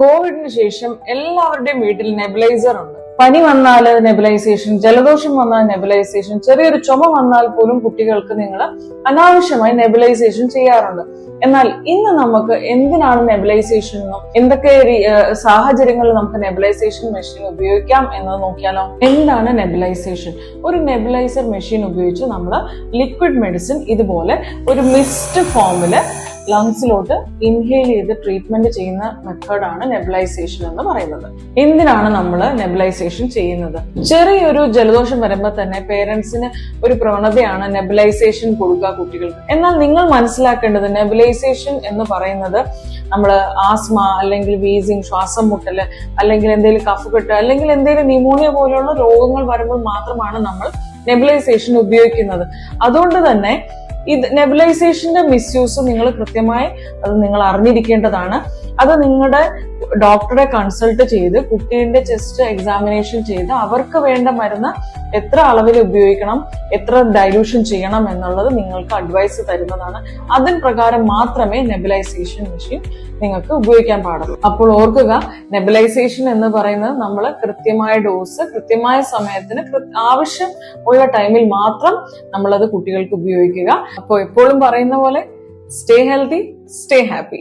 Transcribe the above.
കോവിഡിന് ശേഷം എല്ലാവരുടെയും വീട്ടിൽ നെബിലൈസർ ഉണ്ട്. പനി വന്നാൽ നെബിലൈസേഷൻ ജലദോഷം വന്നാൽ നെബിലൈസേഷൻ ചെറിയൊരു ചുമ വന്നാൽ പോലും കുട്ടികൾക്ക് നിങ്ങൾ അനാവശ്യമായി നെബിലൈസേഷൻ ചെയ്യാറുണ്ട്. എന്നാൽ ഇന്ന് നമുക്ക് എന്തിനാണ് നെബിലൈസേഷൻ എന്നും എന്തൊക്കെ സാഹചര്യങ്ങളിൽ നമുക്ക് നെബിലൈസേഷൻ മെഷീൻ ഉപയോഗിക്കാം എന്നത് നോക്കിയാലോ? എന്താണ് നെബിലൈസേഷൻ ഒരു നെബിലൈസർ മെഷീൻ ഉപയോഗിച്ച് നമ്മൾ ലിക്വിഡ് മെഡിസിൻ ഇതുപോലെ ഒരു മിസ്റ്റ് ഫോമിൽ ലങ്സിലോട്ട് ഇൻഹെയിൽ ചെയ്ത് ട്രീറ്റ്മെന്റ് ചെയ്യുന്ന മെത്തേഡാണ് നെബിലൈസേഷൻ എന്ന് പറയുന്നത്. എന്തിനാണ് നമ്മൾ നെബിലൈസേഷൻ ചെയ്യുന്നത്? ചെറിയൊരു ജലദോഷം വരുമ്പോൾ തന്നെ പേരൻസിന് ഒരു പ്രവണതയാണ് നെബിലൈസേഷൻ കൊടുക്കുക കുട്ടികൾക്ക്. എന്നാൽ നിങ്ങൾ മനസ്സിലാക്കേണ്ടത് നെബിലൈസേഷൻ എന്ന് പറയുന്നത് നമ്മൾ ആസ്മ അല്ലെങ്കിൽ വീസിങ് ശ്വാസം മുട്ടൽ അല്ലെങ്കിൽ എന്തെങ്കിലും കഫ് കഫക്കെട്ട് അല്ലെങ്കിൽ എന്തെങ്കിലും ന്യൂമോണിയ പോലെയുള്ള രോഗങ്ങൾ വരുമ്പോൾ മാത്രമാണ് നമ്മൾ നെബിലൈസേഷൻ ഉപയോഗിക്കുന്നത്. അതുകൊണ്ട് തന്നെ ഇത് നെബിലൈസേഷന്റെ മിസ്യൂസ് നിങ്ങൾ കൃത്യമായി അത് നിങ്ങൾ അറിഞ്ഞിരിക്കേണ്ടതാണ്. അത് നിങ്ങളുടെ ഡോക്ടറെ കൺസൾട്ട് ചെയ്ത് കുട്ടീന്റെ ചെസ്റ്റ് എക്സാമിനേഷൻ ചെയ്ത് അവർക്ക് വേണ്ട മരുന്ന് എത്ര അളവിൽ ഉപയോഗിക്കണം എത്ര ഡൈല്യൂഷൻ ചെയ്യണം എന്നുള്ളത് നിങ്ങൾക്ക് അഡ്വൈസ് തരുന്നതാണ്. അതിൻ പ്രകാരം മാത്രമേ നെബിലൈസേഷൻ മെഷീൻ നിങ്ങൾക്ക് ഉപയോഗിക്കാൻ പാടുള്ളൂ. അപ്പോൾ ഓർക്കുക നെബിലൈസേഷൻ എന്ന് പറയുന്നത് നമ്മൾ കൃത്യമായ ഡോസ് കൃത്യമായ സമയത്തിന് ആവശ്യം ഉള്ള ടൈമിൽ മാത്രം നമ്മളത് കുട്ടികൾക്ക് ഉപയോഗിക്കുക. അപ്പോൾ എപ്പോഴും പറയുന്ന പോലെ സ്റ്റേ ഹെൽത്തി സ്റ്റേ ഹാപ്പി